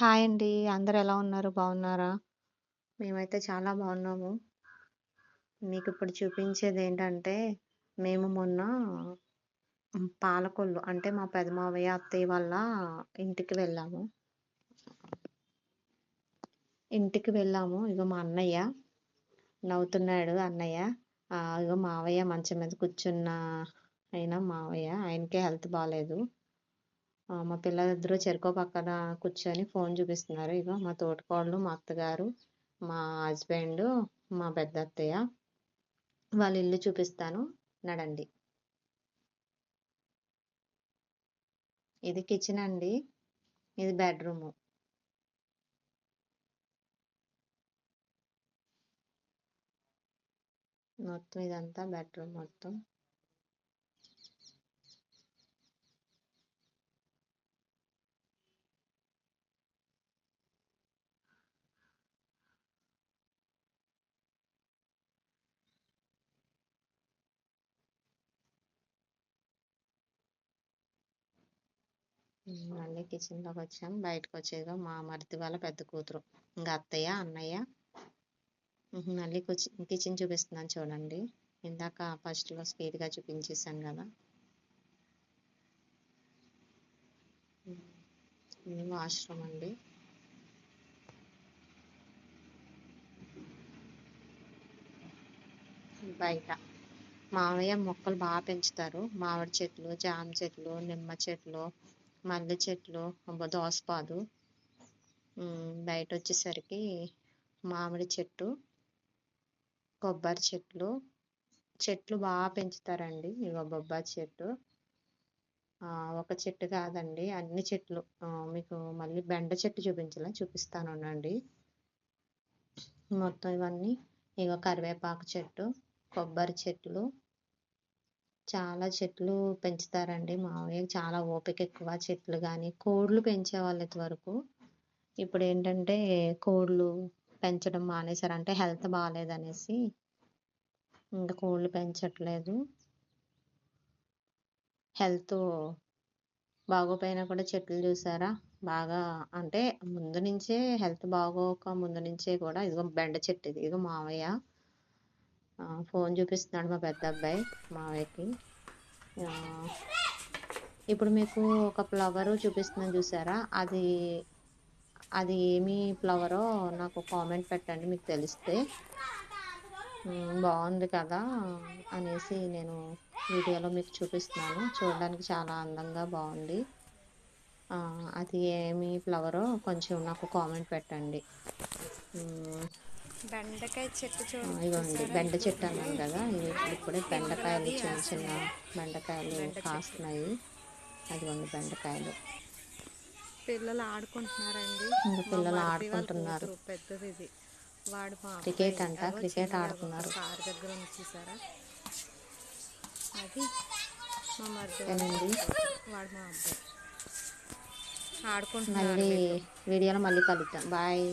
Hi అండి. అందరు ఎలా ఉన్నారు? బాగున్నారా? మేమైతే చాలా బాగున్నాము. మీకు ఇప్పుడు చూపించేది ఏంటంటే మేము మొన్న పాలకొల్లు అంటే మా పెదమావయ్య, అత్తయ్య వాళ్ళ ఇంటికి వెళ్ళాము. ఇంటికి వెళ్ళాము. ఇగో మా అన్నయ్య నవ్వుతున్నాడు అన్నయ్య. ఇక ఇగో మావయ్య మంచం మీద కూర్చున్న అయినా మావయ్య. ఆయనకే హెల్త్ బాగాలేదు మా పిల్లలిద్దరూ చెరుకో పక్కన కూర్చొని ఫోన్ చూపిస్తున్నారు. ఇగో మా తోటకోళ్ళు మా అత్తగారు, మా హస్బెండ్ మా పెద్ద అత్తయ్య వాళ్ళ ఇల్లు చూపిస్తాను నడండి. ఇది కిచెన్ అండి. ఇది బెడ్‌రూము. మొత్తం ఇదంతా బెడ్‌రూమ్ మొత్తం. మళ్ళీ కిచెన్లోకి వచ్చాం బయటకు వచ్చేదో మా మరిది వాళ్ళ పెద్ద కూతురు. ఇంకా అత్తయ్య, అన్నయ్య. మళ్ళీ కుచి కిచెన్ చూపిస్తున్నాను చూడండి. ఇందాక ఫస్ట్‌లో స్పీడ్‌గా చూపించేసాను కదా ఇది వాష్‌రూమ్ అండి. బయట. మావయ్య మొక్కలు బాగా పెంచుతారు. మామిడి చెట్లు, జామ చెట్లు, నిమ్మ చెట్లు, మల్లె చెట్లు, దోసపాదు. బయట వచ్చేసరికి మామిడి చెట్టు, కొబ్బరి చెట్లు, చెట్లు బాగా పెంచుతారండి. ఇగో బొబ్బాయి చెట్టు. ఒక చెట్టు కాదండి అన్ని చెట్లు. మీకు మళ్ళీ బెండ చెట్టు చూపించలా చూపిస్తాను ఉండండి. మొత్తం ఇవన్నీ ఇగో కరివేపాకు చెట్టు, కొబ్బరి చెట్లు. చాలా చెట్లు పెంచుతారండి మావయ్య. చాలా ఓపిక ఎక్కువ చెట్లు కానీ కోళ్ళు పెంచేవాళ్ళు ఇదివరకు. ఇప్పుడేంటంటే కోళ్ళు పెంచడం మానేశారు. అంటే హెల్త్ బాగాలేదనేసి ఇంకా కోళ్ళు పెంచట్లేదు. హెల్త్ బాగోపోయినా కూడా చెట్లు చూసారా? బాగా అంటే ముందు నుంచే హెల్త్ బాగోక ముందు నుంచే కూడా ఇదిగో బెండ చెట్టు ఇది. ఇదిగో మావయ్య. ఫోన్ చూపిస్తున్నాడు మా పెద్దబ్బాయి మావయ్యకి. ఇప్పుడు మీకు ఒక ఫ్లవరు చూపిస్తున్నాను చూసారా? అది అది ఏమి ఫ్లవరో నాకు కామెంట్ పెట్టండి మీకు తెలిస్తే. బాగుంది కదా! అనేసి నేను వీడియోలో మీకు చూపిస్తున్నాను. చూడడానికి చాలా అందంగా బాగుంది అది ఏమి ఫ్లవరో కొంచెం నాకు కామెంట్ పెట్టండి. బెండకాయ చెట్టు ఆ! చూడు ఇగోండి చూసారా బెండ చెట్టు అన్నాను కదా! ఇప్పుడిప్పుడే బెండకాయలు చిన్న చిన్న బెండకాయలు కాస్తున్నాయి. అదిగోండి బెండకాయలు. పిల్లలు ఆడుకుంటున్నారండి పిల్లలు ఆడుకుంటున్నారు. పెద్దది ఇది వాడు క్రికెట్ అంట. క్రికెట్ ఆడుతున్నారు. కారు దగ్గర ఉంది చూసారా అది మా మరిది వాడు మా అబ్బాయి ఆడుకుంటున్నారు మళ్ళీ వీడియోలో మళ్ళీ కలుద్దాం. బాయ్.